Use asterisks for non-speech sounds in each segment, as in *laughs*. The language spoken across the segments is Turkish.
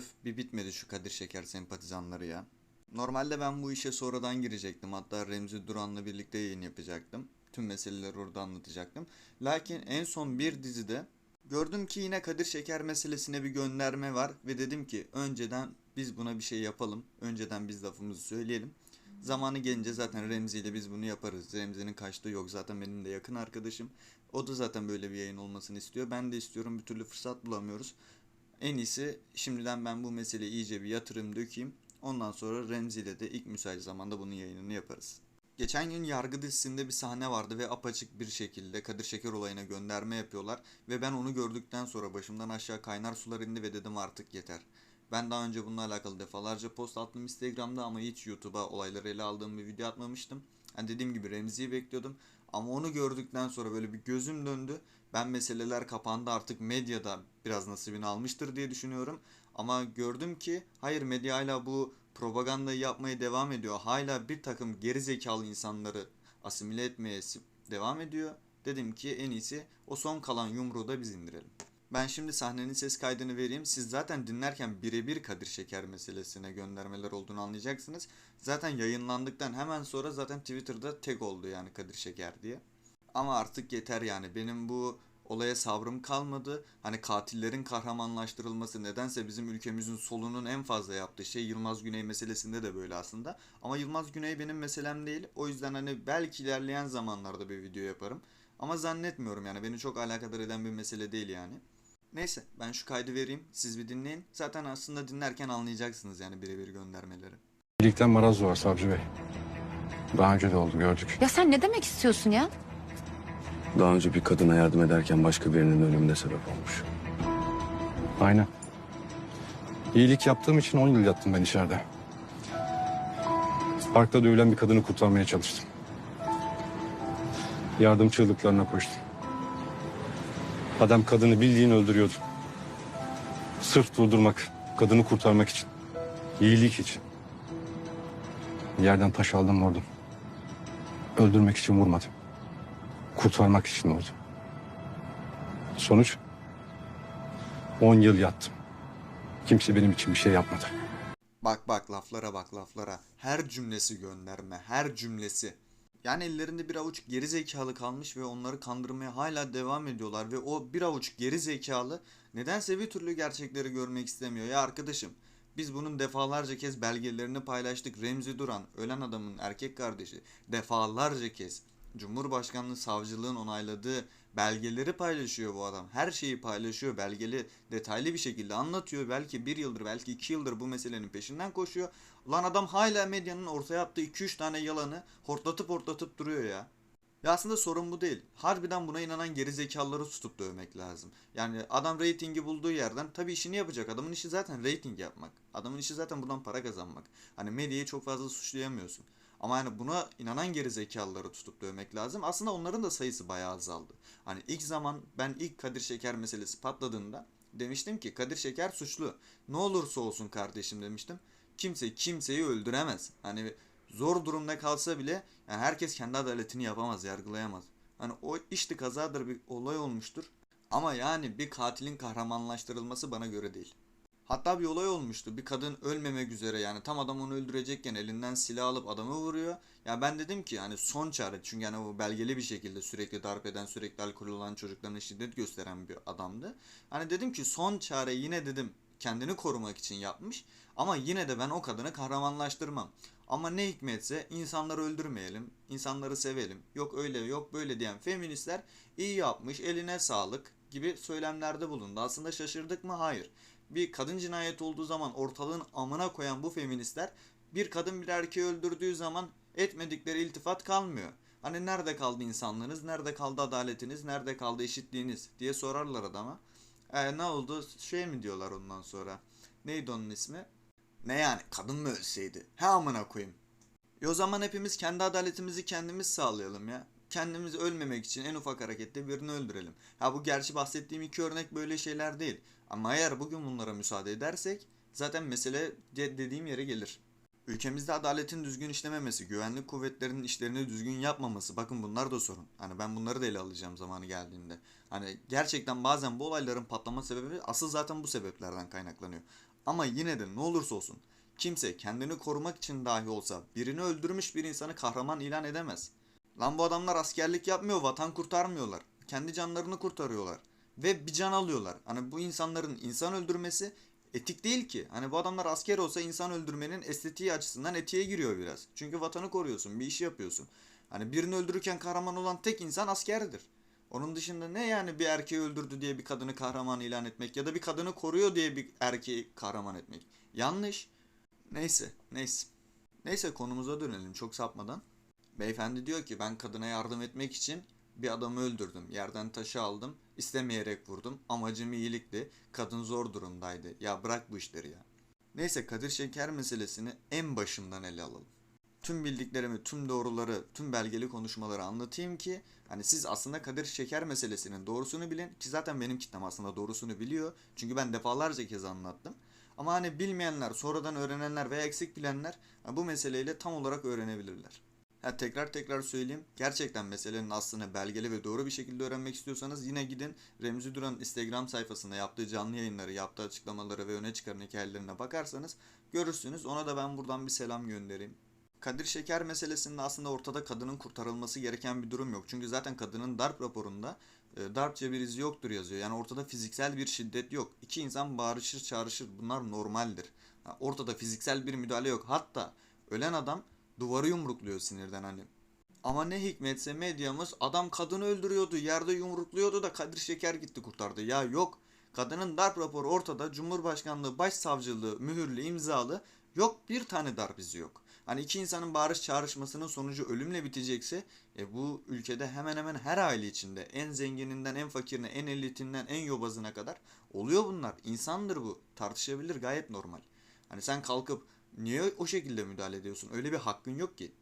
Öf bir bitmedi şu Kadir Şeker sempatizanları ya. Normalde ben bu işe sonradan girecektim. Hatta Remzi Duran'la birlikte yayın yapacaktım. Tüm meseleleri orada anlatacaktım. Lakin en son bir dizide gördüm ki yine Kadir Şeker meselesine bir gönderme var. Ve dedim ki önceden biz buna bir şey yapalım. Önceden biz lafımızı söyleyelim. Zamanı gelince zaten Remzi ile biz bunu yaparız. Remzi'nin kaçtığı yok. Zaten benim de yakın arkadaşım. O da zaten böyle bir yayın olmasını istiyor. Ben de istiyorum. Bir türlü fırsat bulamıyoruz. En iyisi şimdiden ben bu meseleyi iyice bir yatırım dökeyim. Ondan sonra Remzi ile de ilk müsait zamanda bunun yayınını yaparız. Geçen gün Yargı dizisinde bir sahne vardı ve apaçık bir şekilde Kadir Şeker olayına gönderme yapıyorlar. Ve ben onu gördükten sonra başımdan aşağı kaynar sular indi ve dedim artık yeter. Ben daha önce bununla alakalı defalarca post attım Instagram'da ama hiç YouTube'a olayları ele aldığım bir video atmamıştım. Hani dediğim gibi Remzi'yi bekliyordum. Ama onu gördükten sonra böyle bir gözüm döndü. Ben meseleler kapandı artık medyada biraz nasibini almıştır diye düşünüyorum. Ama gördüm ki hayır medya hala bu propagandayı yapmaya devam ediyor. Hala bir takım geri zekalı insanları asimile etmeye devam ediyor. Dedim ki en iyisi o son kalan yumruğu da biz indirelim. Ben şimdi sahnenin ses kaydını vereyim. Siz zaten dinlerken birebir Kadir Şeker meselesine göndermeler olduğunu anlayacaksınız. Zaten yayınlandıktan hemen sonra zaten Twitter'da tek oldu yani Kadir Şeker diye. Ama artık yeter yani. Benim bu olaya sabrım kalmadı. Hani katillerin kahramanlaştırılması nedense bizim ülkemizin solunun en fazla yaptığı şey Yılmaz Güney meselesinde de böyle aslında. Ama Yılmaz Güney benim meselem değil. O yüzden hani belki ilerleyen zamanlarda bir video yaparım. Ama zannetmiyorum yani beni çok alakadar eden bir mesele değil yani. Neyse ben şu kaydı vereyim. Siz bir dinleyin. Zaten aslında dinlerken anlayacaksınız yani birebir göndermeleri. Birlikten maraz var savcı bey. Daha önce de oldu gördük. Ya sen ne demek istiyorsun ya? Daha önce bir kadına yardım ederken başka birinin ölümüne sebep olmuş. Aynen. İyilik yaptığım için 10 yıl yattım ben içeride. Parkta dövülen bir kadını kurtarmaya çalıştım. Yardım çığlıklarına koştum. Adam kadını bildiğin öldürüyordu. Sırf durdurmak, kadını kurtarmak için. İyilik için. Yerden taş aldım vurdum. Öldürmek için vurmadım. Kurtarmak için vurdum. Sonuç 10 yıl yattım. Kimse benim için bir şey yapmadı. Bak bak laflara bak laflara. Her cümlesi gönderme, her cümlesi. Yani ellerinde bir avuç geri zekalı kalmış ve onları kandırmaya hala devam ediyorlar ve o bir avuç geri zekalı nedense bir türlü gerçekleri görmek istemiyor. Ya arkadaşım biz bunun defalarca kez belgelerini paylaştık. Remzi Duran, ölen adamın erkek kardeşi defalarca kez Cumhurbaşkanlığı savcılığın onayladığı belgeleri paylaşıyor bu adam. Her şeyi paylaşıyor. Belgeli detaylı bir şekilde anlatıyor. Belki bir yıldır belki iki yıldır bu meselenin peşinden koşuyor. Ulan adam hala medyanın ortaya attığı 2-3 tane yalanı hortlatıp hortlatıp duruyor ya. Ya aslında sorun bu değil. Harbiden buna inanan geri zekalıları tutup dövmek lazım. Yani adam reytingi bulduğu yerden tabii işini yapacak. Adamın işi zaten reyting yapmak. Adamın işi zaten buradan para kazanmak. Hani medyayı çok fazla suçlayamıyorsun. Ama yani buna inanan geri zekalıları tutup dövmek lazım. Aslında onların da sayısı bayağı azaldı. Hani ilk zaman ben ilk Kadir Şeker meselesi patladığında demiştim ki Kadir Şeker suçlu. Ne olursa olsun kardeşim demiştim. Kimse kimseyi öldüremez. Hani zor durumda kalsa bile yani herkes kendi adaletini yapamaz, yargılayamaz. Hani o işte kazadır bir olay olmuştur. Ama yani bir katilin kahramanlaştırılması bana göre değil. Hatta bir olay olmuştu. Bir kadın ölmemek üzere yani tam adam onu öldürecekken elinden silah alıp adamı vuruyor. Ya ben dedim ki hani son çare çünkü yani o belgeli bir şekilde sürekli darp eden, sürekli alkol olan çocuklarına şiddet gösteren bir adamdı. Hani dedim ki son çare yine dedim kendini korumak için yapmış. Ama yine de ben o kadını kahramanlaştırmam. Ama ne hikmetse insanları öldürmeyelim, insanları sevelim. Yok öyle yok böyle diyen feministler iyi yapmış, eline sağlık gibi söylemlerde bulundu. Aslında şaşırdık mı? Hayır bir kadın cinayeti olduğu zaman ortalığın amına koyan bu feministler bir kadın bir erkeği öldürdüğü zaman etmedikleri iltifat kalmıyor. Hani nerede kaldı insanlığınız, nerede kaldı adaletiniz, nerede kaldı eşitliğiniz diye sorarlar adama. E, ne oldu şey mi diyorlar ondan sonra. Neydi onun ismi? Ne yani kadın mı ölseydi? He amına koyayım. E o zaman hepimiz kendi adaletimizi kendimiz sağlayalım ya. Kendimiz ölmemek için en ufak harekette birini öldürelim. Ha bu gerçi bahsettiğim iki örnek böyle şeyler değil. Ama eğer bugün bunlara müsaade edersek zaten mesele de- dediğim yere gelir. Ülkemizde adaletin düzgün işlememesi, güvenlik kuvvetlerinin işlerini düzgün yapmaması bakın bunlar da sorun. Hani ben bunları da ele alacağım zamanı geldiğinde. Hani gerçekten bazen bu olayların patlama sebebi asıl zaten bu sebeplerden kaynaklanıyor. Ama yine de ne olursa olsun kimse kendini korumak için dahi olsa birini öldürmüş bir insanı kahraman ilan edemez. Lan bu adamlar askerlik yapmıyor, vatan kurtarmıyorlar. Kendi canlarını kurtarıyorlar. Ve bir can alıyorlar. Hani bu insanların insan öldürmesi etik değil ki. Hani bu adamlar asker olsa insan öldürmenin estetiği açısından etiğe giriyor biraz. Çünkü vatanı koruyorsun, bir işi yapıyorsun. Hani birini öldürürken kahraman olan tek insan askerdir. Onun dışında ne yani bir erkeği öldürdü diye bir kadını kahraman ilan etmek ya da bir kadını koruyor diye bir erkeği kahraman etmek. Yanlış. Neyse, neyse. Neyse konumuza dönelim çok sapmadan. Beyefendi diyor ki ben kadına yardım etmek için bir adamı öldürdüm. Yerden taşı aldım. istemeyerek vurdum. Amacım iyilikti. Kadın zor durumdaydı. Ya bırak bu işleri ya. Neyse Kadir Şeker meselesini en başından ele alalım. Tüm bildiklerimi, tüm doğruları, tüm belgeli konuşmaları anlatayım ki hani siz aslında Kadir Şeker meselesinin doğrusunu bilin ki zaten benim kitlem aslında doğrusunu biliyor. Çünkü ben defalarca kez anlattım. Ama hani bilmeyenler, sonradan öğrenenler veya eksik bilenler bu meseleyle tam olarak öğrenebilirler. Ha, tekrar tekrar söyleyeyim. Gerçekten meselenin aslını belgeli ve doğru bir şekilde öğrenmek istiyorsanız yine gidin Remzi Duran'ın Instagram sayfasında yaptığı canlı yayınları, yaptığı açıklamaları ve öne çıkaran hikayelerine bakarsanız görürsünüz. Ona da ben buradan bir selam göndereyim. Kadir Şeker meselesinde aslında ortada kadının kurtarılması gereken bir durum yok. Çünkü zaten kadının darp raporunda e, darpça bir izi yoktur yazıyor. Yani ortada fiziksel bir şiddet yok. İki insan bağırışır çağrışır. Bunlar normaldir. Ortada fiziksel bir müdahale yok. Hatta ölen adam duvarı yumrukluyor sinirden hani. Ama ne hikmetse medyamız adam kadını öldürüyordu, yerde yumrukluyordu da Kadir Şeker gitti kurtardı. Ya yok. Kadının darp raporu ortada. Cumhurbaşkanlığı Başsavcılığı mühürlü imzalı. Yok bir tane darp izi yok. Hani iki insanın bağırış çağrışmasının sonucu ölümle bitecekse e bu ülkede hemen hemen her aile içinde en zengininden en fakirine en elitinden en yobazına kadar oluyor bunlar. İnsandır bu. Tartışabilir gayet normal. Hani sen kalkıp niye o şekilde müdahale ediyorsun? Öyle bir hakkın yok ki.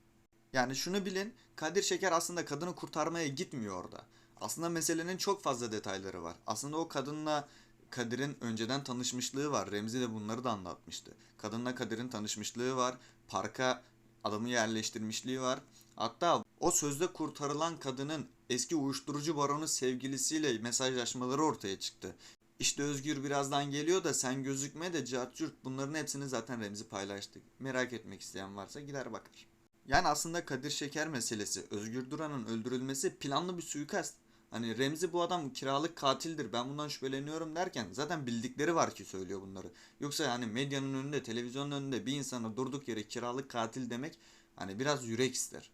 Yani şunu bilin, Kadir Şeker aslında kadını kurtarmaya gitmiyor orada. Aslında meselenin çok fazla detayları var. Aslında o kadınla Kadir'in önceden tanışmışlığı var. Remzi de bunları da anlatmıştı. Kadınla Kadir'in tanışmışlığı var. Parka adamı yerleştirmişliği var. Hatta o sözde kurtarılan kadının eski uyuşturucu baronu sevgilisiyle mesajlaşmaları ortaya çıktı. İşte Özgür birazdan geliyor da sen gözükme de cart bunların hepsini zaten Remzi paylaştı. Merak etmek isteyen varsa gider bakar. Yani aslında Kadir Şeker meselesi, Özgür Duran'ın öldürülmesi planlı bir suikast. Hani Remzi bu adam kiralık katildir ben bundan şüpheleniyorum derken zaten bildikleri var ki söylüyor bunları. Yoksa hani medyanın önünde, televizyonun önünde bir insana durduk yere kiralık katil demek hani biraz yürek ister.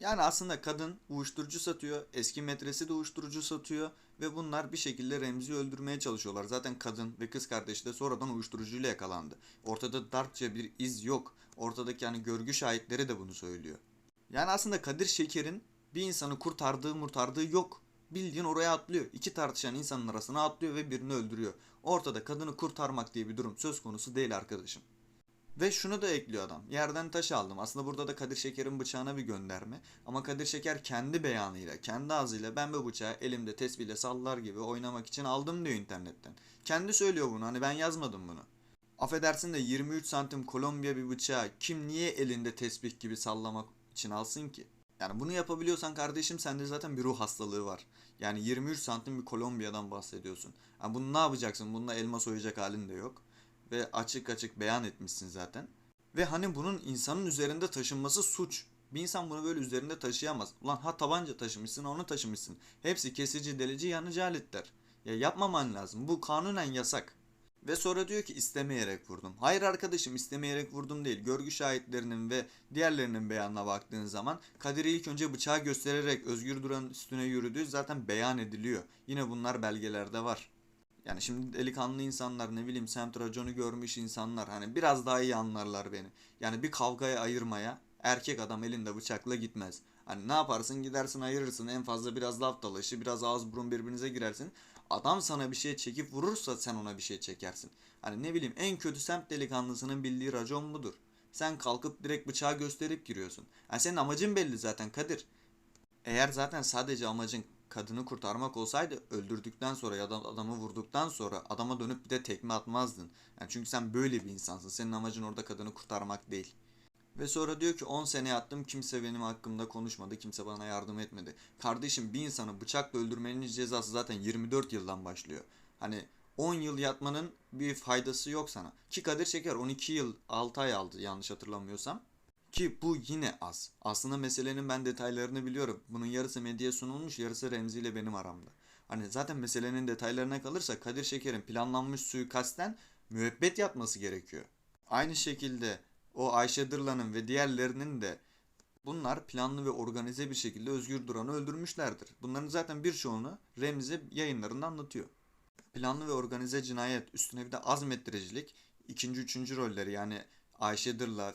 Yani aslında kadın uyuşturucu satıyor, eski metresi de uyuşturucu satıyor ve bunlar bir şekilde Remzi'yi öldürmeye çalışıyorlar. Zaten kadın ve kız kardeşi de sonradan uyuşturucuyla yakalandı. Ortada darkça bir iz yok. Ortadaki hani görgü şahitleri de bunu söylüyor. Yani aslında Kadir Şeker'in bir insanı kurtardığı murtardığı yok. Bildiğin oraya atlıyor. İki tartışan insanın arasına atlıyor ve birini öldürüyor. Ortada kadını kurtarmak diye bir durum söz konusu değil arkadaşım. Ve şunu da ekliyor adam. Yerden taş aldım. Aslında burada da Kadir Şeker'in bıçağına bir gönderme. Ama Kadir Şeker kendi beyanıyla, kendi ağzıyla ben bu bıçağı elimde tespihle sallar gibi oynamak için aldım diyor internetten. Kendi söylüyor bunu. Hani ben yazmadım bunu. Affedersin de 23 santim Kolombiya bir bıçağı kim niye elinde tesbih gibi sallamak için alsın ki? Yani bunu yapabiliyorsan kardeşim sende zaten bir ruh hastalığı var. Yani 23 santim bir Kolombiya'dan bahsediyorsun. Yani bunu ne yapacaksın? Bununla elma soyacak halin de yok. Ve açık açık beyan etmişsin zaten. Ve hani bunun insanın üzerinde taşınması suç. Bir insan bunu böyle üzerinde taşıyamaz. Ulan ha tabanca taşımışsın onu taşımışsın. Hepsi kesici delici yanıcı aletler. Ya yapmaman lazım. Bu kanunen yasak. Ve sonra diyor ki istemeyerek vurdum. Hayır arkadaşım istemeyerek vurdum değil. Görgü şahitlerinin ve diğerlerinin beyanına baktığın zaman Kadir'i ilk önce bıçağı göstererek Özgür Duran'ın üstüne yürüdüğü zaten beyan ediliyor. Yine bunlar belgelerde var. Yani şimdi delikanlı insanlar ne bileyim semt raconu görmüş insanlar hani biraz daha iyi anlarlar beni. Yani bir kavgaya ayırmaya erkek adam elinde bıçakla gitmez. Hani ne yaparsın gidersin ayırırsın en fazla biraz laf dalaşı biraz ağız burun birbirinize girersin. Adam sana bir şey çekip vurursa sen ona bir şey çekersin. Hani ne bileyim en kötü semt delikanlısının bildiği racon budur. Sen kalkıp direkt bıçağı gösterip giriyorsun. Yani senin amacın belli zaten Kadir. Eğer zaten sadece amacın kadını kurtarmak olsaydı öldürdükten sonra ya da adamı vurduktan sonra adama dönüp bir de tekme atmazdın. Yani çünkü sen böyle bir insansın. Senin amacın orada kadını kurtarmak değil. Ve sonra diyor ki 10 sene yattım kimse benim hakkımda konuşmadı. Kimse bana yardım etmedi. Kardeşim bir insanı bıçakla öldürmenin cezası zaten 24 yıldan başlıyor. Hani 10 yıl yatmanın bir faydası yok sana. Ki Kadir Şeker 12 yıl 6 ay aldı yanlış hatırlamıyorsam. Ki bu yine az. Aslında meselenin ben detaylarını biliyorum. Bunun yarısı medyaya sunulmuş, yarısı Remzi ile benim aramda. Hani zaten meselenin detaylarına kalırsa Kadir Şeker'in planlanmış suikasten müebbet yatması gerekiyor. Aynı şekilde o Ayşe Dırlan'ın ve diğerlerinin de bunlar planlı ve organize bir şekilde Özgür Duran'ı öldürmüşlerdir. Bunların zaten birçoğunu Remzi yayınlarında anlatıyor. Planlı ve organize cinayet üstüne bir de azmettiricilik ikinci üçüncü rolleri yani Ayşe Dırla,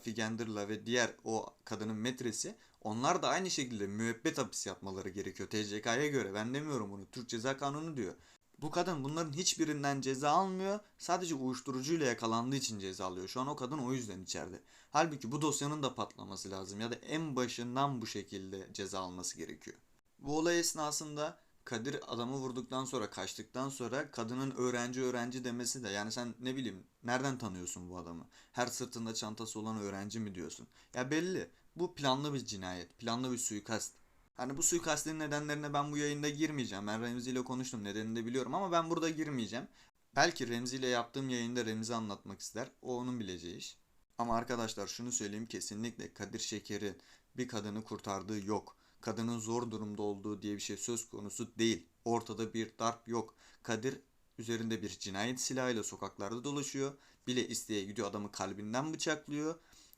ve diğer o kadının metresi onlar da aynı şekilde müebbet hapis yatmaları gerekiyor TCK'ya göre. Ben demiyorum bunu. Türk Ceza Kanunu diyor. Bu kadın bunların hiçbirinden ceza almıyor. Sadece uyuşturucuyla yakalandığı için ceza alıyor. Şu an o kadın o yüzden içeride. Halbuki bu dosyanın da patlaması lazım ya da en başından bu şekilde ceza alması gerekiyor. Bu olay esnasında Kadir adamı vurduktan sonra kaçtıktan sonra kadının öğrenci öğrenci demesi de yani sen ne bileyim nereden tanıyorsun bu adamı? Her sırtında çantası olan öğrenci mi diyorsun? Ya belli. Bu planlı bir cinayet, planlı bir suikast. Hani bu suikastin nedenlerine ben bu yayında girmeyeceğim. Ben Remzi ile konuştum nedenini de biliyorum ama ben burada girmeyeceğim. Belki Remzi ile yaptığım yayında Remzi anlatmak ister. O onun bileceği iş. Ama arkadaşlar şunu söyleyeyim kesinlikle Kadir Şeker'in bir kadını kurtardığı yok. Kadının zor durumda olduğu diye bir şey söz konusu değil. Ortada bir darp yok. Kadir üzerinde bir cinayet silahıyla sokaklarda dolaşıyor. Bile isteye gidiyor adamı kalbinden bıçaklıyor.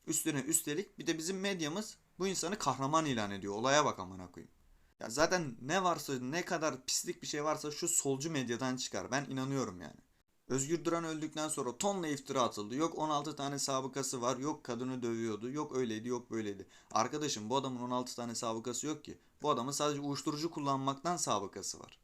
Üstüne üstelik bir de bizim medyamız bu insanı kahraman ilan ediyor. Olaya bak amına koyayım. Ya zaten ne varsa ne kadar pislik bir şey varsa şu solcu medyadan çıkar. Ben inanıyorum yani. Özgür Duran öldükten sonra tonla iftira atıldı. Yok 16 tane sabıkası var. Yok kadını dövüyordu. Yok öyleydi yok böyleydi. Arkadaşım bu adamın 16 tane sabıkası yok ki. Bu adamın sadece uyuşturucu kullanmaktan sabıkası var.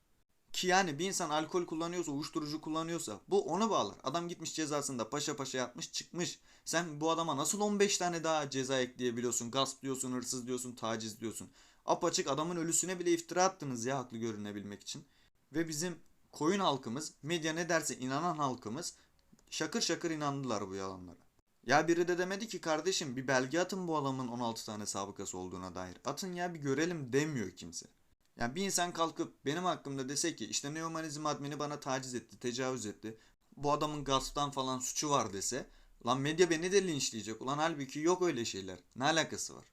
Ki yani bir insan alkol kullanıyorsa, uyuşturucu kullanıyorsa bu onu bağlar. Adam gitmiş cezasında paşa paşa yapmış çıkmış. Sen bu adama nasıl 15 tane daha ceza ekleyebiliyorsun? Gasp diyorsun, hırsız diyorsun, taciz diyorsun. Apaçık adamın ölüsüne bile iftira attınız ya haklı görünebilmek için. Ve bizim koyun halkımız, medya ne derse inanan halkımız şakır şakır inandılar bu yalanlara. Ya biri de demedi ki kardeşim bir belge atın bu adamın 16 tane sabıkası olduğuna dair. Atın ya bir görelim demiyor kimse. Yani bir insan kalkıp benim hakkımda dese ki işte neomanizm admini bana taciz etti, tecavüz etti. Bu adamın gasptan falan suçu var dese. Lan medya beni de linçleyecek. Ulan halbuki yok öyle şeyler. Ne alakası var?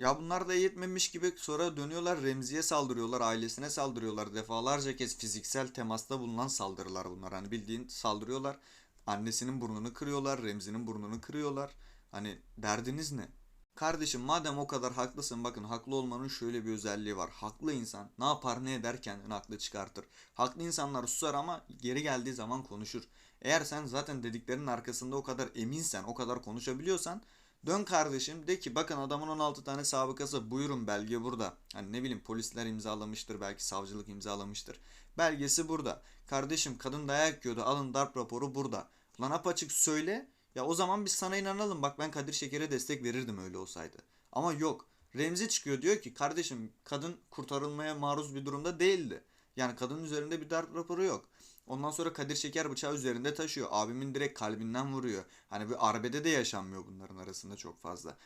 Ya bunlar da yetmemiş gibi sonra dönüyorlar Remzi'ye saldırıyorlar, ailesine saldırıyorlar. Defalarca kez fiziksel temasta bulunan saldırılar bunlar. Hani bildiğin saldırıyorlar. Annesinin burnunu kırıyorlar, Remzi'nin burnunu kırıyorlar. Hani derdiniz ne? Kardeşim madem o kadar haklısın bakın haklı olmanın şöyle bir özelliği var. Haklı insan ne yapar ne eder kendini haklı çıkartır. Haklı insanlar susar ama geri geldiği zaman konuşur. Eğer sen zaten dediklerinin arkasında o kadar eminsen, o kadar konuşabiliyorsan dön kardeşim de ki bakın adamın 16 tane sabıkası buyurun belge burada. Hani ne bileyim polisler imzalamıştır belki savcılık imzalamıştır. Belgesi burada. Kardeşim kadın dayak yiyordu alın darp raporu burada. Lan apaçık söyle ya o zaman biz sana inanalım. Bak ben Kadir Şeker'e destek verirdim öyle olsaydı. Ama yok. Remzi çıkıyor diyor ki kardeşim kadın kurtarılmaya maruz bir durumda değildi. Yani kadının üzerinde bir darp raporu yok. Ondan sonra Kadir Şeker bıçağı üzerinde taşıyor. Abimin direkt kalbinden vuruyor. Hani bir arbede de yaşanmıyor bunların arasında çok fazla.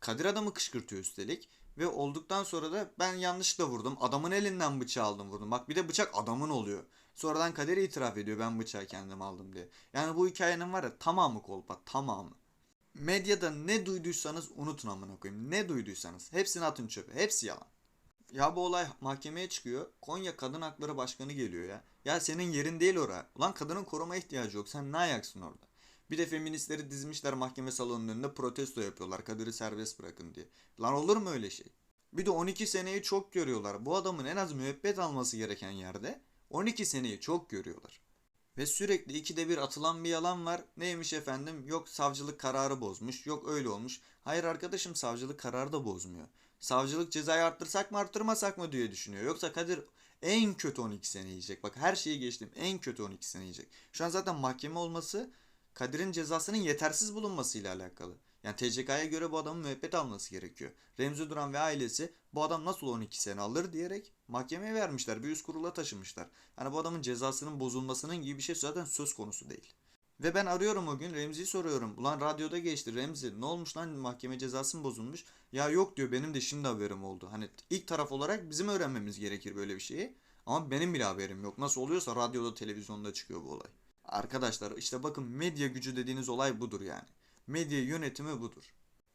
Kadir adamı kışkırtıyor üstelik. Ve olduktan sonra da ben yanlışlıkla vurdum. Adamın elinden bıçağı aldım vurdum. Bak bir de bıçak adamın oluyor. Sonradan Kadir itiraf ediyor ben bıçağı kendim aldım diye. Yani bu hikayenin var ya tamamı kolpa tamamı. Medyada ne duyduysanız unutun amına koyayım. Ne duyduysanız hepsini atın çöpe. Hepsi yalan. Ya bu olay mahkemeye çıkıyor. Konya Kadın Hakları Başkanı geliyor ya. Ya senin yerin değil ora. Ulan kadının koruma ihtiyacı yok. Sen ne ayaksın orada? Bir de feministleri dizmişler mahkeme salonunun önünde protesto yapıyorlar. Kadir'i serbest bırakın diye. Lan olur mu öyle şey? Bir de 12 seneyi çok görüyorlar. Bu adamın en az müebbet alması gereken yerde 12 seneyi çok görüyorlar. Ve sürekli ikide bir atılan bir yalan var. Neymiş efendim? Yok savcılık kararı bozmuş. Yok öyle olmuş. Hayır arkadaşım savcılık kararı da bozmuyor. Savcılık cezayı arttırsak mı arttırmasak mı diye düşünüyor. Yoksa Kadir en kötü 12 sene yiyecek. Bak her şeyi geçtim. En kötü 12 sene yiyecek. Şu an zaten mahkeme olması Kadir'in cezasının yetersiz bulunmasıyla alakalı. Yani TCK'ya göre bu adamın müebbet alması gerekiyor. Remzi Duran ve ailesi bu adam nasıl 12 sene alır diyerek mahkemeye vermişler. Bir üst kurula taşımışlar. Hani bu adamın cezasının bozulmasının gibi bir şey zaten söz konusu değil. Ve ben arıyorum o gün Remzi'yi soruyorum. Ulan radyoda geçti Remzi ne olmuş lan mahkeme cezası mı bozulmuş? Ya yok diyor benim de şimdi haberim oldu. Hani ilk taraf olarak bizim öğrenmemiz gerekir böyle bir şeyi. Ama benim bile haberim yok. Nasıl oluyorsa radyoda televizyonda çıkıyor bu olay. Arkadaşlar işte bakın medya gücü dediğiniz olay budur yani. Medya yönetimi budur.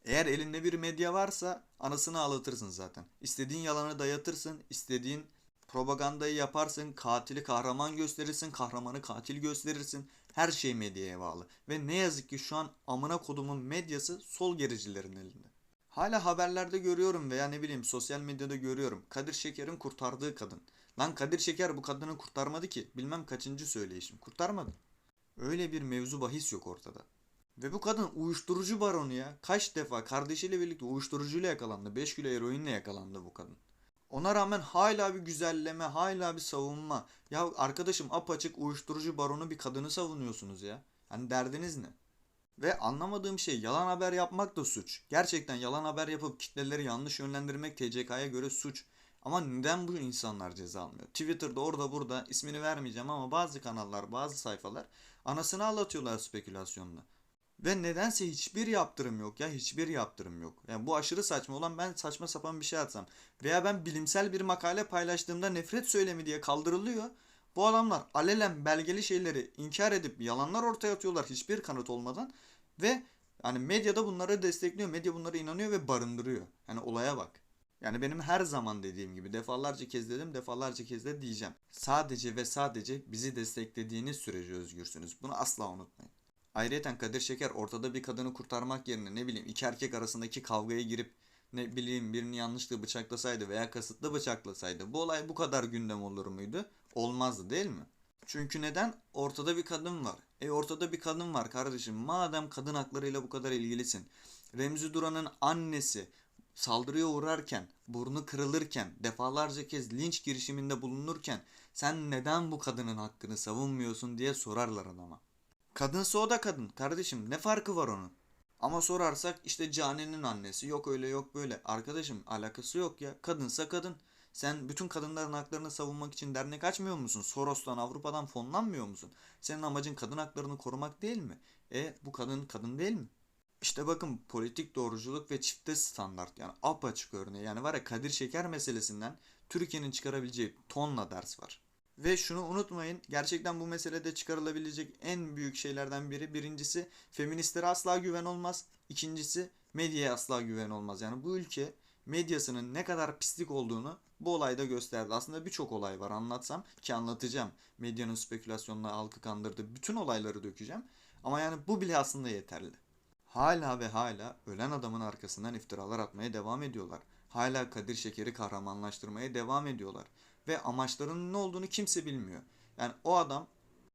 Eğer elinde bir medya varsa anasını ağlatırsın zaten. İstediğin yalanı dayatırsın, istediğin propagandayı yaparsın, katili kahraman gösterirsin, kahramanı katil gösterirsin. Her şey medyaya bağlı. Ve ne yazık ki şu an amına kodumun medyası sol gericilerin elinde. Hala haberlerde görüyorum veya ne bileyim sosyal medyada görüyorum. Kadir Şeker'in kurtardığı kadın. Lan Kadir Şeker bu kadını kurtarmadı ki. Bilmem kaçıncı söyleyişim. Kurtarmadı. Öyle bir mevzu bahis yok ortada. Ve bu kadın uyuşturucu baronu ya. Kaç defa kardeşiyle birlikte uyuşturucuyla yakalandı. 5 kilo eroinle yakalandı bu kadın. Ona rağmen hala bir güzelleme, hala bir savunma. Ya arkadaşım apaçık uyuşturucu baronu bir kadını savunuyorsunuz ya. Hani derdiniz ne? Ve anlamadığım şey yalan haber yapmak da suç. Gerçekten yalan haber yapıp kitleleri yanlış yönlendirmek TCK'ya göre suç. Ama neden bu insanlar ceza almıyor? Twitter'da orada burada ismini vermeyeceğim ama bazı kanallar, bazı sayfalar anasını ağlatıyorlar spekülasyonla. Ve nedense hiçbir yaptırım yok ya hiçbir yaptırım yok. Yani bu aşırı saçma olan ben saçma sapan bir şey atsam veya ben bilimsel bir makale paylaştığımda nefret söylemi diye kaldırılıyor. Bu adamlar alelen belgeli şeyleri inkar edip yalanlar ortaya atıyorlar hiçbir kanıt olmadan ve yani medyada bunları destekliyor, medya bunlara inanıyor ve barındırıyor. Yani olaya bak. Yani benim her zaman dediğim gibi defalarca kez dedim, defalarca kez de diyeceğim. Sadece ve sadece bizi desteklediğiniz sürece özgürsünüz. Bunu asla unutmayın. Ayrıca Kadir Şeker ortada bir kadını kurtarmak yerine ne bileyim iki erkek arasındaki kavgaya girip ne bileyim birini yanlışlıkla bıçaklasaydı veya kasıtlı bıçaklasaydı bu olay bu kadar gündem olur muydu? Olmazdı değil mi? Çünkü neden? Ortada bir kadın var. E ortada bir kadın var kardeşim. Madem kadın haklarıyla bu kadar ilgilisin. Remzi Duran'ın annesi saldırıya uğrarken, burnu kırılırken, defalarca kez linç girişiminde bulunurken sen neden bu kadının hakkını savunmuyorsun diye sorarlar adama. Kadınsa o da kadın kardeşim ne farkı var onun? Ama sorarsak işte Cani'nin annesi yok öyle yok böyle. Arkadaşım alakası yok ya. Kadınsa kadın. Sen bütün kadınların haklarını savunmak için dernek açmıyor musun? Soros'tan Avrupa'dan fonlanmıyor musun? Senin amacın kadın haklarını korumak değil mi? E bu kadın kadın değil mi? İşte bakın politik doğruculuk ve çifte standart yani apaçık örneği. Yani var ya Kadir Şeker meselesinden Türkiye'nin çıkarabileceği tonla ders var. Ve şunu unutmayın gerçekten bu meselede çıkarılabilecek en büyük şeylerden biri birincisi feministlere asla güven olmaz. İkincisi medyaya asla güven olmaz. Yani bu ülke medyasının ne kadar pislik olduğunu bu olayda gösterdi. Aslında birçok olay var anlatsam ki anlatacağım. Medyanın spekülasyonla halkı kandırdı. Bütün olayları dökeceğim. Ama yani bu bile aslında yeterli. Hala ve hala ölen adamın arkasından iftiralar atmaya devam ediyorlar. Hala Kadir Şeker'i kahramanlaştırmaya devam ediyorlar. Ve amaçlarının ne olduğunu kimse bilmiyor. Yani o adam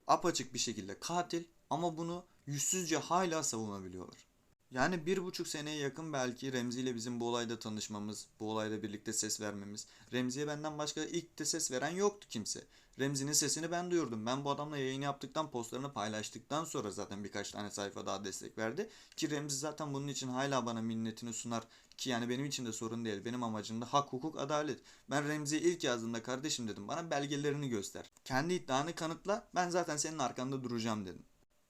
apaçık bir şekilde katil ama bunu yüzsüzce hala savunabiliyorlar. Yani bir buçuk seneye yakın belki Remzi ile bizim bu olayda tanışmamız, bu olayda birlikte ses vermemiz. Remzi'ye benden başka ilk de ses veren yoktu kimse. Remzi'nin sesini ben duyurdum. Ben bu adamla yayın yaptıktan, postlarını paylaştıktan sonra zaten birkaç tane sayfa daha destek verdi. Ki Remzi zaten bunun için hala bana minnetini sunar. Ki yani benim için de sorun değil. Benim amacım da hak, hukuk, adalet. Ben Remzi'ye ilk yazdığımda kardeşim dedim bana belgelerini göster. Kendi iddianı kanıtla ben zaten senin arkanda duracağım dedim.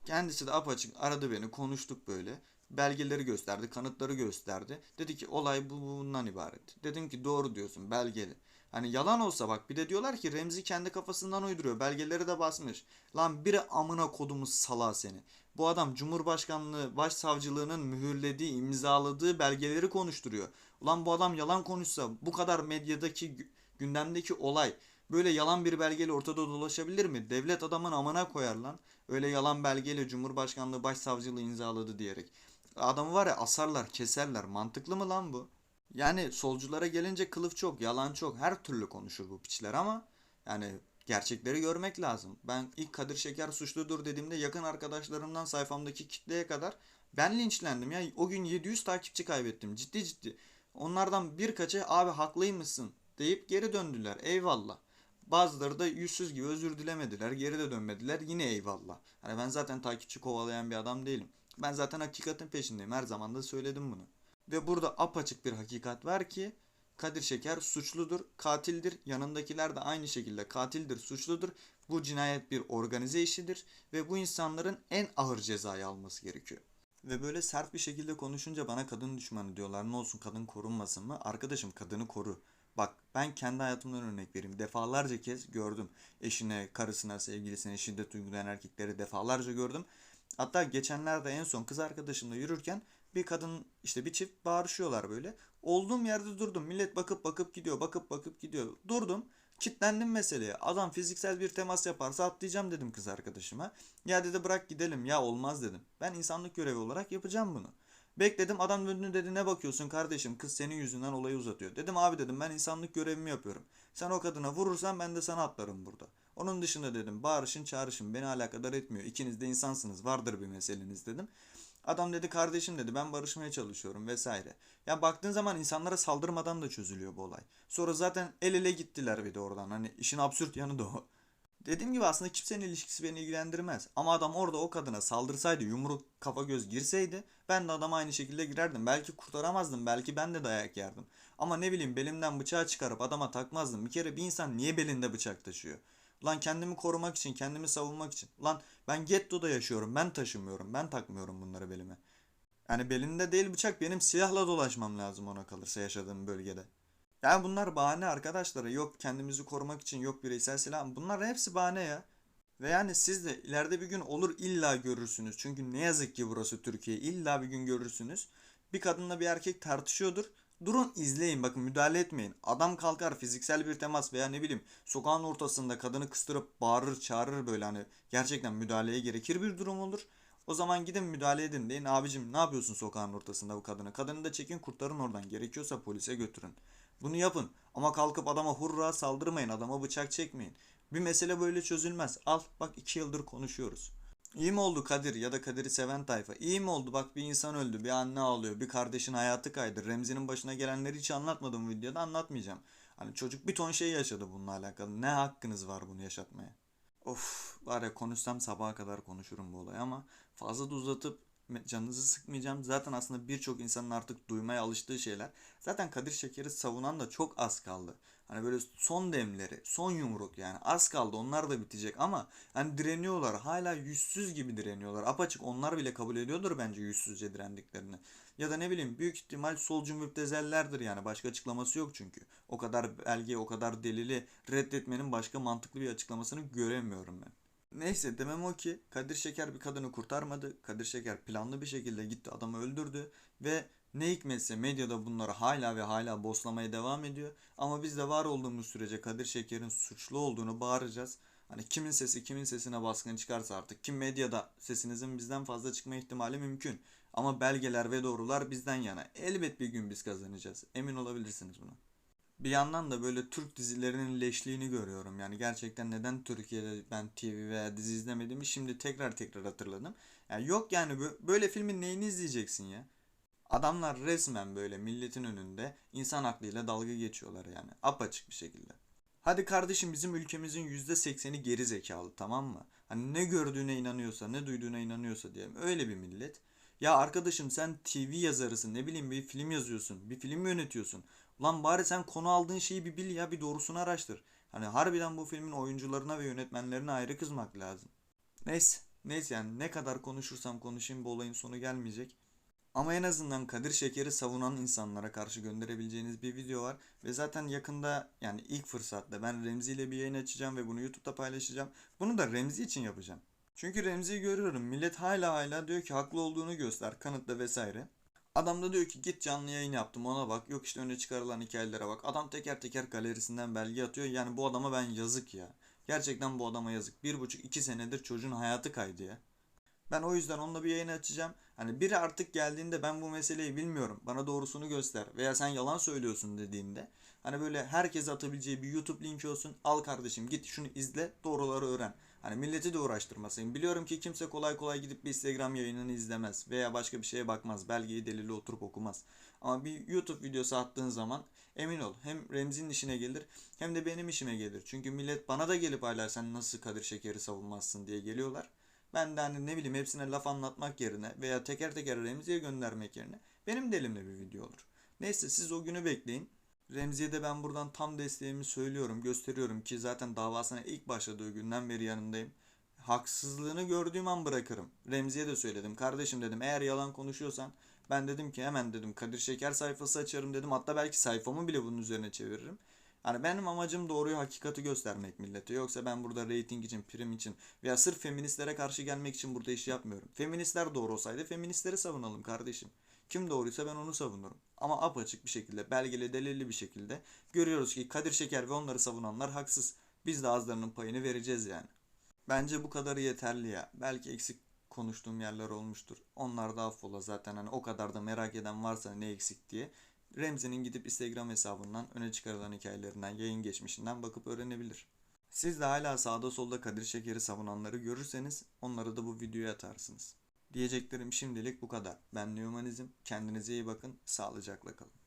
Kendisi de apaçık aradı beni konuştuk böyle. Belgeleri gösterdi, kanıtları gösterdi. Dedi ki olay bu bundan ibaret. Dedim ki doğru diyorsun belgeli. Hani yalan olsa bak bir de diyorlar ki Remzi kendi kafasından uyduruyor. Belgeleri de basmış. Lan biri amına kodumuz sala seni. Bu adam Cumhurbaşkanlığı Başsavcılığının mühürlediği, imzaladığı belgeleri konuşturuyor. Ulan bu adam yalan konuşsa bu kadar medyadaki gü- gündemdeki olay böyle yalan bir belgeyle ortada dolaşabilir mi? Devlet adamın amına koyar lan. Öyle yalan belgeyle Cumhurbaşkanlığı Başsavcılığı imzaladı diyerek. Adamı var ya asarlar, keserler. Mantıklı mı lan bu? Yani solculara gelince kılıf çok, yalan çok. Her türlü konuşur bu piçler ama yani gerçekleri görmek lazım. Ben ilk Kadir Şeker suçludur dediğimde yakın arkadaşlarımdan sayfamdaki kitleye kadar ben linçlendim ya. O gün 700 takipçi kaybettim. Ciddi ciddi. Onlardan birkaçı abi haklıymışsın deyip geri döndüler. Eyvallah. Bazıları da yüzsüz gibi özür dilemediler. Geri de dönmediler. Yine eyvallah. Hani ben zaten takipçi kovalayan bir adam değilim. Ben zaten hakikatin peşindeyim. Her zaman da söyledim bunu. Ve burada apaçık bir hakikat var ki Kadir Şeker suçludur, katildir. Yanındakiler de aynı şekilde katildir, suçludur. Bu cinayet bir organize işidir ve bu insanların en ağır cezayı alması gerekiyor. Ve böyle sert bir şekilde konuşunca bana kadın düşmanı diyorlar. Ne olsun kadın korunmasın mı? Arkadaşım kadını koru. Bak ben kendi hayatımdan örnek vereyim. Defalarca kez gördüm. Eşine, karısına, sevgilisine şiddet uygulayan erkekleri defalarca gördüm. Hatta geçenlerde en son kız arkadaşımla yürürken bir kadın işte bir çift bağırışıyorlar böyle. Olduğum yerde durdum. Millet bakıp bakıp gidiyor, bakıp bakıp gidiyor. Durdum. Kitlendim meseleye. Adam fiziksel bir temas yaparsa atlayacağım dedim kız arkadaşıma. Ya dedi bırak gidelim ya olmaz dedim. Ben insanlık görevi olarak yapacağım bunu. Bekledim adam döndü dedi ne bakıyorsun kardeşim kız senin yüzünden olayı uzatıyor. Dedim abi dedim ben insanlık görevimi yapıyorum. Sen o kadına vurursan ben de sana atlarım burada. Onun dışında dedim bağırışın çağrışın beni alakadar etmiyor. İkiniz de insansınız vardır bir meseleniz dedim. Adam dedi kardeşim dedi ben barışmaya çalışıyorum vesaire. Ya baktığın zaman insanlara saldırmadan da çözülüyor bu olay. Sonra zaten el ele gittiler bir de oradan. Hani işin absürt yanı da o. *laughs* Dediğim gibi aslında kimsenin ilişkisi beni ilgilendirmez. Ama adam orada o kadına saldırsaydı, yumruk kafa göz girseydi ben de adama aynı şekilde girerdim. Belki kurtaramazdım, belki ben de dayak yerdim. Ama ne bileyim belimden bıçağı çıkarıp adama takmazdım. Bir kere bir insan niye belinde bıçak taşıyor? Lan kendimi korumak için, kendimi savunmak için. Lan ben gettoda yaşıyorum, ben taşımıyorum, ben takmıyorum bunları belime. Yani belinde değil bıçak benim silahla dolaşmam lazım ona kalırsa yaşadığım bölgede. Yani bunlar bahane arkadaşlar. Yok kendimizi korumak için yok bireysel silah. Bunlar hepsi bahane ya. Ve yani siz de ileride bir gün olur illa görürsünüz. Çünkü ne yazık ki burası Türkiye. İlla bir gün görürsünüz. Bir kadınla bir erkek tartışıyordur. Durun izleyin bakın müdahale etmeyin. Adam kalkar fiziksel bir temas veya ne bileyim sokağın ortasında kadını kıstırıp bağırır çağırır böyle hani gerçekten müdahaleye gerekir bir durum olur. O zaman gidin müdahale edin deyin abicim ne yapıyorsun sokağın ortasında bu kadına. Kadını da çekin kurtarın oradan gerekiyorsa polise götürün. Bunu yapın ama kalkıp adama hurra saldırmayın adama bıçak çekmeyin. Bir mesele böyle çözülmez. Al bak iki yıldır konuşuyoruz. İyi mi oldu Kadir ya da Kadir'i seven tayfa? İyi mi oldu bak bir insan öldü, bir anne ağlıyor, bir kardeşin hayatı kaydı. Remzi'nin başına gelenleri hiç anlatmadım videoda anlatmayacağım. Hani çocuk bir ton şey yaşadı bununla alakalı. Ne hakkınız var bunu yaşatmaya? Of var ya konuşsam sabaha kadar konuşurum bu olay ama fazla da uzatıp canınızı sıkmayacağım. Zaten aslında birçok insanın artık duymaya alıştığı şeyler. Zaten Kadir Şeker'i savunan da çok az kaldı. Hani böyle son demleri, son yumruk yani az kaldı onlar da bitecek ama hani direniyorlar. Hala yüzsüz gibi direniyorlar. Apaçık onlar bile kabul ediyordur bence yüzsüzce direndiklerini. Ya da ne bileyim büyük ihtimal solcu müptezellerdir yani başka açıklaması yok çünkü. O kadar belge, o kadar delili reddetmenin başka mantıklı bir açıklamasını göremiyorum ben. Neyse demem o ki Kadir Şeker bir kadını kurtarmadı. Kadir Şeker planlı bir şekilde gitti adamı öldürdü ve ne hikmetse medyada bunları hala ve hala boslamaya devam ediyor. Ama biz de var olduğumuz sürece Kadir Şeker'in suçlu olduğunu bağıracağız. Hani kimin sesi kimin sesine baskın çıkarsa artık kim medyada sesinizin bizden fazla çıkma ihtimali mümkün. Ama belgeler ve doğrular bizden yana. Elbet bir gün biz kazanacağız. Emin olabilirsiniz buna. Bir yandan da böyle Türk dizilerinin leşliğini görüyorum. Yani gerçekten neden Türkiye'de ben TV veya dizi izlemediğimi şimdi tekrar tekrar hatırladım. Yani yok yani böyle filmin neyini izleyeceksin ya? Adamlar resmen böyle milletin önünde insan aklıyla dalga geçiyorlar yani. Apaçık bir şekilde. Hadi kardeşim bizim ülkemizin %80'i geri zekalı tamam mı? Hani ne gördüğüne inanıyorsa ne duyduğuna inanıyorsa diyelim. Öyle bir millet. Ya arkadaşım sen TV yazarısın ne bileyim bir film yazıyorsun bir film yönetiyorsun. Ulan bari sen konu aldığın şeyi bir bil ya bir doğrusunu araştır. Hani harbiden bu filmin oyuncularına ve yönetmenlerine ayrı kızmak lazım. Neyse. Neyse yani ne kadar konuşursam konuşayım bu olayın sonu gelmeyecek. Ama en azından Kadir Şeker'i savunan insanlara karşı gönderebileceğiniz bir video var. Ve zaten yakında yani ilk fırsatta ben Remzi ile bir yayın açacağım ve bunu YouTube'da paylaşacağım. Bunu da Remzi için yapacağım. Çünkü Remzi'yi görüyorum. Millet hala hala diyor ki haklı olduğunu göster, kanıtla vesaire. Adam da diyor ki git canlı yayın yaptım ona bak. Yok işte öne çıkarılan hikayelere bak. Adam teker teker galerisinden belge atıyor. Yani bu adama ben yazık ya. Gerçekten bu adama yazık. Bir buçuk iki senedir çocuğun hayatı kaydı ya. Ben o yüzden onunla bir yayın açacağım. Hani biri artık geldiğinde ben bu meseleyi bilmiyorum. Bana doğrusunu göster. Veya sen yalan söylüyorsun dediğinde. Hani böyle herkes atabileceği bir YouTube linki olsun. Al kardeşim git şunu izle doğruları öğren. Hani milleti de uğraştırmasın. Biliyorum ki kimse kolay kolay gidip bir Instagram yayınını izlemez. Veya başka bir şeye bakmaz. Belgeyi delili oturup okumaz. Ama bir YouTube videosu attığın zaman emin ol hem Remzi'nin işine gelir hem de benim işime gelir. Çünkü millet bana da gelip hala sen nasıl Kadir Şeker'i savunmazsın diye geliyorlar. Ben de hani ne bileyim hepsine laf anlatmak yerine veya teker teker Remzi'ye göndermek yerine benim de elimde bir video olur. Neyse siz o günü bekleyin. Remzi'ye de ben buradan tam desteğimi söylüyorum, gösteriyorum ki zaten davasına ilk başladığı günden beri yanındayım. Haksızlığını gördüğüm an bırakırım. Remzi'ye de söyledim. Kardeşim dedim eğer yalan konuşuyorsan Ben dedim ki hemen dedim Kadir Şeker sayfası açarım dedim. Hatta belki sayfamı bile bunun üzerine çeviririm. Hani benim amacım doğruyu hakikati göstermek millete. Yoksa ben burada reyting için, prim için veya sırf feministlere karşı gelmek için burada iş yapmıyorum. Feministler doğru olsaydı feministleri savunalım kardeşim. Kim doğruysa ben onu savunurum. Ama apaçık bir şekilde, belgeli delilli bir şekilde görüyoruz ki Kadir Şeker ve onları savunanlar haksız. Biz de azlarının payını vereceğiz yani. Bence bu kadarı yeterli ya. Belki eksik konuştuğum yerler olmuştur. Onlar da affola zaten hani o kadar da merak eden varsa ne eksik diye. Remzi'nin gidip Instagram hesabından öne çıkarılan hikayelerinden, yayın geçmişinden bakıp öğrenebilir. Siz de hala sağda solda Kadir Şeker'i savunanları görürseniz onları da bu videoya atarsınız. Diyeceklerim şimdilik bu kadar. Ben Newmanizm. Kendinize iyi bakın. Sağlıcakla kalın.